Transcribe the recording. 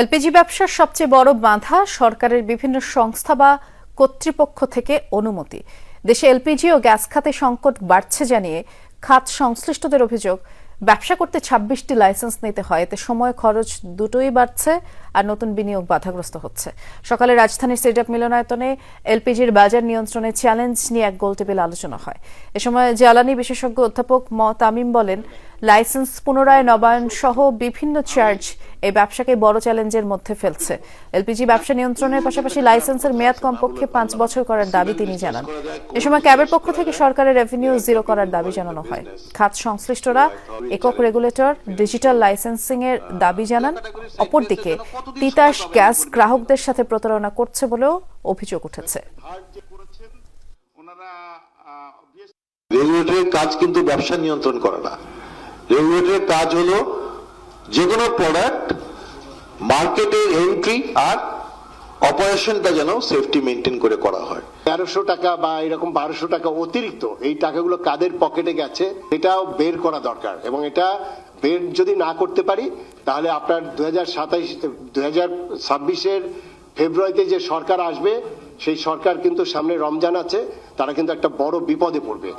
LPG ব্যবসার সবচেয়ে বড় বাধা সরকারের বিভিন্ন সংস্থা বা কর্তৃপক্ষ থেকে অনুমতি। দেশে এলপিজি ও গ্যাস খাতে সংকট বাড়ছে জানিয়ে খাত সংশ্লিষ্টদের অভিযোগ, ব্যবসা করতে ছাব্বিশটি লাইসেন্স নিতে হয়। এতে সময়, খরচ দুটোই বাড়ছে আর নতুন বিনিয়োগ বাধাগ্রস্ত হচ্ছে। সকালে রাজধানীর সিডাপ মিলনায়তনে এলপিজির বাজার নিয়ন্ত্রণে চ্যালেঞ্জ নিয়ে এক গোলটেবিল আলোচনা হয়। এ সময় জ্বালানি বিশেষজ্ঞ অধ্যাপক ম তামিম বলেন, লাইসেন্স পুনরায় নবায়ন সহ বিভিন্ন চার্জ এই ব্যবসাকে বড় চ্যালেঞ্জের মধ্যে ফেলছে। এলপিজি ব্যবসা নিয়ন্ত্রণের পাশাপাশি লাইসেন্সের মেয়াদ কমপক্ষে পাঁচ বছর করার দাবি তিনি জানান। এ সময় ক্যাবের পক্ষ থেকে সরকারের রেভিনিউ জিরো করার দাবি জানানো হয়। খাত সংশ্লিষ্টরা, একক রেগুলেটর, ডিজিটাল লাইসেন্সিং এর দাবি জানান। অপরদিকে, তিতাস গ্যাস গ্রাহকদের সাথে প্রতারণা করছে বলেও অভিযোগ উঠেছে। রেগুলেটরের কাজ কিন্তু ব্যবসা নিয়ন্ত্রণ করে না। রেগুলেটরের কাজ হলো যে কোনো প্রোডাক্ট মার্কেটে এন্ট্রি আর অপারেশনটা যেন সেফটি মেনটেন করে করা হয়। তেরোশো টাকা বা এরকম বারোশো টাকা অতিরিক্ত এই টাকাগুলো কাদের পকেটে গেছে এটাও বের করা দরকার। এবং এটা বের যদি না করতে পারি, তাহলে আপনার দু হাজার সাতাইশ দু হাজার ছাব্বিশের ফেব্রুয়ারিতে যে সরকার আসবে, সেই সরকার কিন্তু সামনে রমজান আছে, তারা কিন্তু একটা বড় বিপদে পড়বে।